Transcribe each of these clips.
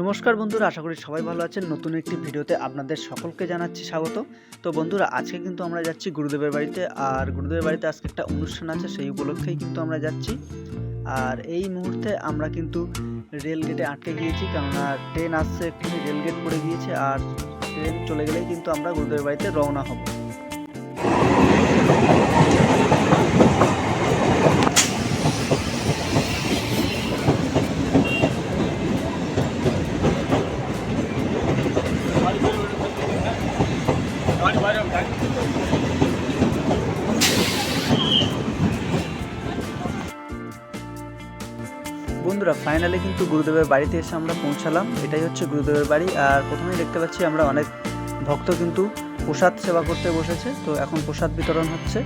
নমস্কার বন্ধুরা, আশা করি সবাই ভালো আছেন। নতুন একটি ভিডিওতে আপনাদের সকলকে জানাচ্ছি স্বাগত। তো বন্ধুরা, আজকে কিন্তু আমরা যাচ্ছি গুরুদেবের বাড়িতে, আর গুরুদেবের বাড়িতে আজকে একটা অনুষ্ঠান আছে, সেই উপলক্ষেই কিন্তু আমরা যাচ্ছি। আর এই মুহূর্তে আমরা কিন্তু রেল গেটে আটকে গিয়েছি, কেননা ট্রেন আসছে এক্ষুনি রেল গেট পড়ে গিয়েছে, আর ট্রেন চলে গেলেই কিন্তু আমরা গুরুদেবের বাড়িতে রওনা হব। বন্ধুরা ফাইনালি কিন্তু গুরুদেবের বাড়িতে এসে আমরা পৌঁছালাম। এটাই হচ্ছে গুরুদেবের বাড়ি। আর প্রথমেই দেখতে পাচ্ছি আমরা অনেক ভক্ত কিন্তু প্রসাদ সেবা করতে বসেছে। তো এখন প্রসাদ বিতরণ হচ্ছে।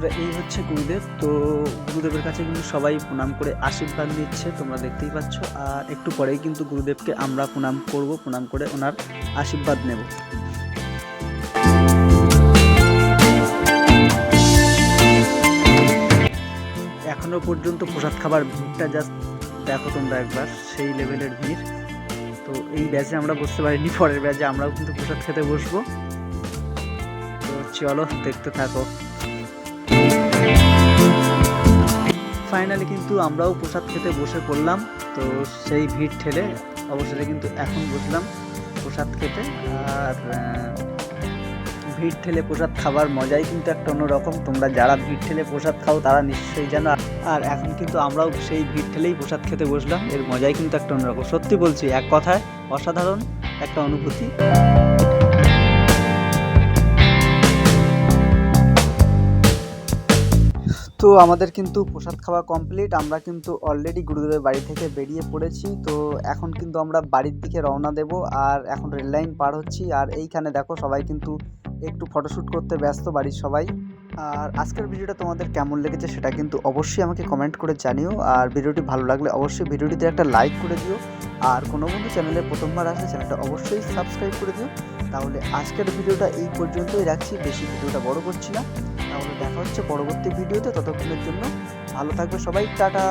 বন্ধুরা, এই হচ্ছে গুরুদেব। তো গুরুদেবের কাছে কিন্তু সবাই প্রণাম করে আশীর্বাদ নিচ্ছে, তোমরা দেখতেই পাচ্ছ। আর একটু পরেই কিন্তু গুরুদেবকে আমরা প্রণাম করব, প্রণাম করে ওনার আশীর্বাদ নেব। এখনও পর্যন্ত প্রসাদ খাবার ভিড়টা জাস্ট দেখো তোমরা একবার, সেই লেভেলের ভিড়। তো এই ব্যাচে আমরা বসতে পারিনি, পরের ব্যাচে আমরাও কিন্তু প্রসাদ খেতে বসবো। তো চলো, দেখতে থাকো। ফাইনালি কিন্তু আমরাও প্রসাদ খেতে বসে পড়লাম, তো সেই ভিড় ঠেলে অবশেষে কিন্তু এখন বসলাম প্রসাদ খেতে। আর ভিড় ঠেলে প্রসাদ খাবার মজাই কিন্তু একটা অন্যরকম। তোমরা যারা ভিড় ঠেলে প্রসাদ খাও তারা নিশ্চয়ই জানো। আর এখন কিন্তু আমরাও সেই ভিড় ঠেলেই প্রসাদ খেতে বসলাম। এর মজাই কিন্তু একটা অন্যরকম। সত্যি বলছি, এক কথায় অসাধারণ একটা অনুভূতি। তো আমাদের কিন্তু প্রসাদ খাওয়া কমপ্লিট আমরা কিন্তু অলরেডি গুরুদেবের বাড়ি থেকে বেরিয়ে পড়েছি। তো এখন কিন্তু আমরা বাড়ির দিকে রওনা দেব। আর এখন রেল লাইন পার হচ্ছি। আর এইখানে দেখো সবাই কিন্তু একটু ফটোশ্যুট করতে ব্যস্ত বাড়ির সবাই। আর আজকের ভিডিওটা তোমাদের কেমন লেগেছে সেটা কিন্তু অবশ্যই আমাকে কমেন্ট করে জানিও। আর ভিডিওটি ভালো লাগলে অবশ্যই ভিডিওটিতে একটা লাইক করে দিও। আর কোনো বন্ধু চ্যানেলে প্রথমবার আসলে চ্যানেলটা অবশ্যই সাবস্ক্রাইব করে দিও। তাহলে আজকের ভিডিওটা এই পর্যন্তই রাখছি। বেশি ভিডিওটা বড় করছি না। তাহলে দেখা হচ্ছে পরবর্তী ভিডিওতে। ততক্ষণের জন্য ভালো থাকবে সবাই। টাটা।